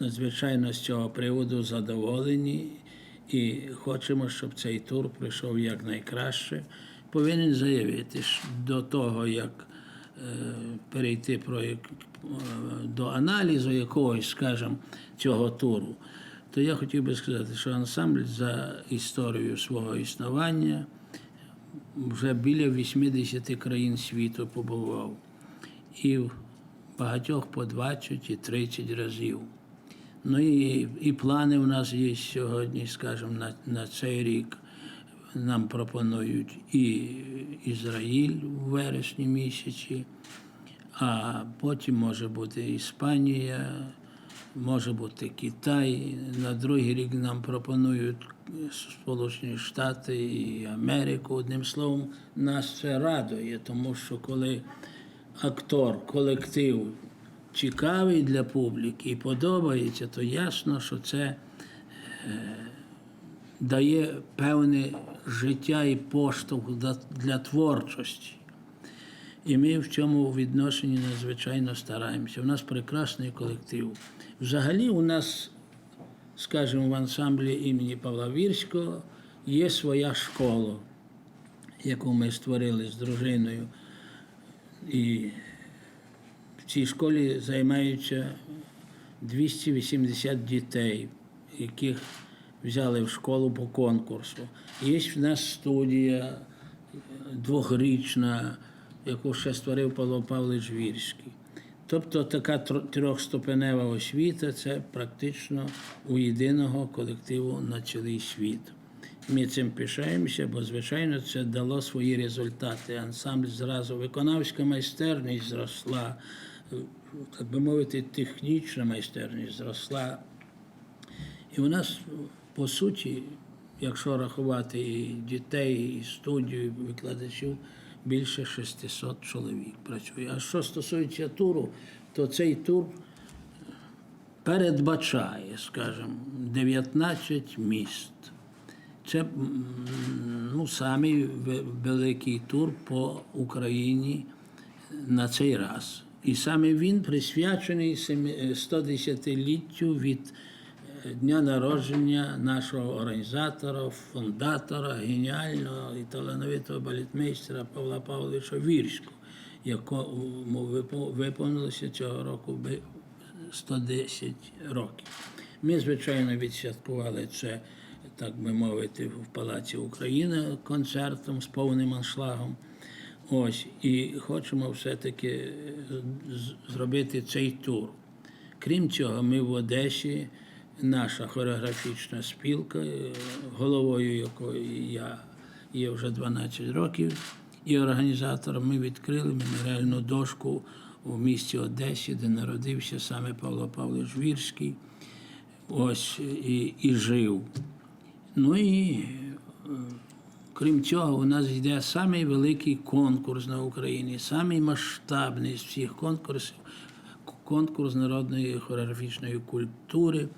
Надзвичайно з цього приводу задоволені і хочемо, щоб цей тур пройшов якнайкраще. Повинен заявити, що до того, як е, перейти про, е, до аналізу якогось, скажімо, цього туру, то я хотів би сказати, що ансамбль за історію свого існування вже біля 80 країн світу побував. І багатьох по 20 і 30 разів. Ну і, і плани в нас є сьогодні, скажімо, на, на цей рік. Нам пропонують і Ізраїль у вересні місяці, а потім може бути Іспанія, може бути Китай. На другий рік нам пропонують Сполучені Штати і Америку. Одним словом, нас це радує, тому що коли актор, колектив цікавий для публіки і подобається, то ясно, що це е, дає певне життя і поштовх для, для творчості. І ми в цьому відношенні надзвичайно стараємося. У нас прекрасний колектив. Взагалі, у нас, скажімо, в ансамблі імені Павла Вірського є своя школа, яку ми створили з дружиною. І в цій школі займаються 280 дітей, яких взяли в школу по конкурсу. Є в нас студія двохрічна, яку ще створив Павло Павлович Вірський. Тобто така трьохступенева освіта це практично у єдиного колективу на цілий світ. Ми цим пишаємося, бо, звичайно, це дало свої результати. Ансамбль зразу виконавська майстерність зросла, так би мовити, технічна майстерність зросла. І у нас, по суті, якщо рахувати і дітей, і студію, і викладачів, більше 600 чоловік працює. А що стосується туру, то цей тур передбачає, скажімо, 19 міст. Це ну, самий великий тур по Україні на цей раз. І саме він присвячений е, 110-літтю від е, дня народження нашого організатора, фундатора, геніального і талановитого балетмейстера Павла Павловича Вірського, якому виповнилося цього року 110 років. Ми, звичайно, відсвяткували це, так би мовити, в Палаці Україна концертом з повним аншлагом. Ось, і хочемо все-таки зробити цей тур. Крім цього, ми в Одесі, наша хореографічна спілка, е, головою якої я є вже 12 років, і організатором ми відкрили меморіальну дошку у місті Одесі, де народився саме Павло Павлович Вірський. Ось і, і жив. Ну і е, крім цього, у нас йде самий великий конкурс на Україні, самий масштабний з всіх конкурсів конкурс народної хореографічної культури